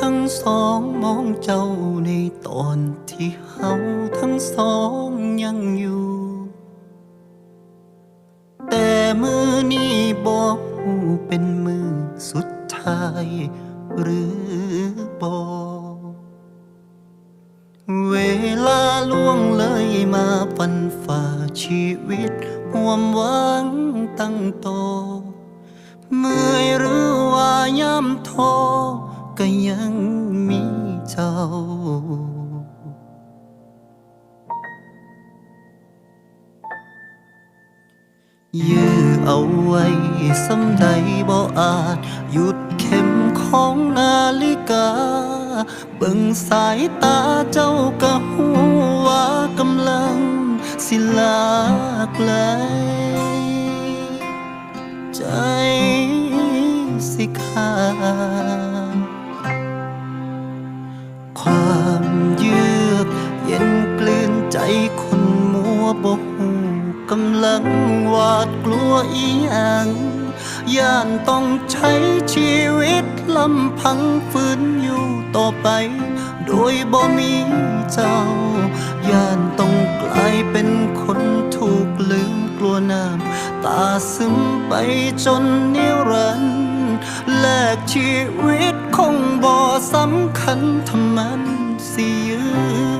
ทั้งสองมองเจ้าในตอนที่เฮาทั้งสองยังอยู่ แต่มือนี้บอกหูเป็นมือสุดท้าย หรือบอกเวลาล่วงเลยมาฟันฝ่าชีวิตห่วมหวังตั้งโตเมื่อยหรือว่ายามท้อ ก็ยังมีเจ้า ยื้อเอาไว้สำใดบ่อาจ หยุดเข็มของนาฬิกา เบิ่งสายตาเจ้าก็หูว่ากำลัง สิลากไกลใจสิขาด กำลังหวาดกลัวอีหยังย่านต้องใช้ชีวิตลำพังฝืนอยู่ต่อไป โดยบ่มีเจ้า ย่านต้องกลายเป็นคนถูกลืมกลัวน้ำตาซึมไปจนนิรันดร์แลกชีวิตคงบ่สำคัญทำมันสิยื้อ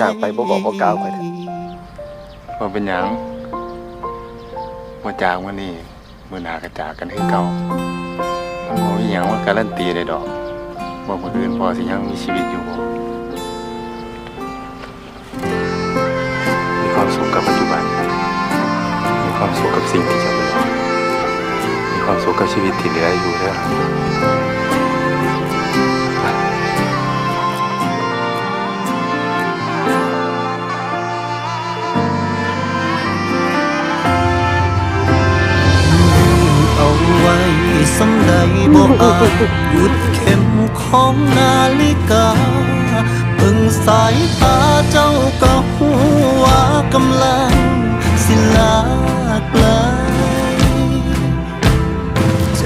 จากไปบ่บอกบ่กล่าวข้อยเด้อว่าเป็นหยังมาจากมื่อนี้มื่อหนากระจากกันให้เก่ามันบ่มีหยังว่าการันตีได้ดอกว่าคนอื่นพอสิยังมีชีวิตอยู่บ่มีความสุขกับปัจจุบัน มีความสุขกับสิ่งที่จะเหลือมีความสุขกับชีวิตที่เหลืออยู่เด้อ สำใดบ่อาจหยุดเข็มของนาฬิกาเบิ่งสายตาเจ้าก็หูว่ากำลังสิลาไกลใจ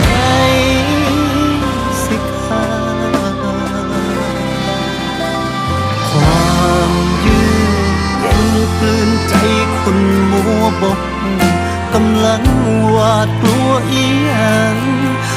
สิขาดความยืดเย็นกลืนใจคนมัวบกกำลังหวาดกลัวอีหยัง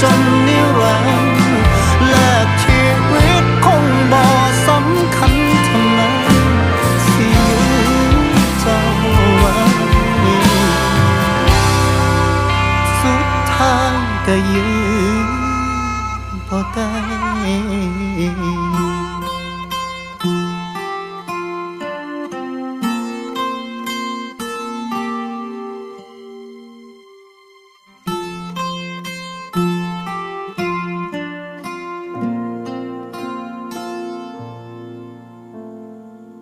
จนนิรันดร์แลกชีวิตคงบ่สำคัญท่านั้นสิยื้อเจ้าไว้สุดท้ายก็ยืนบ่ได้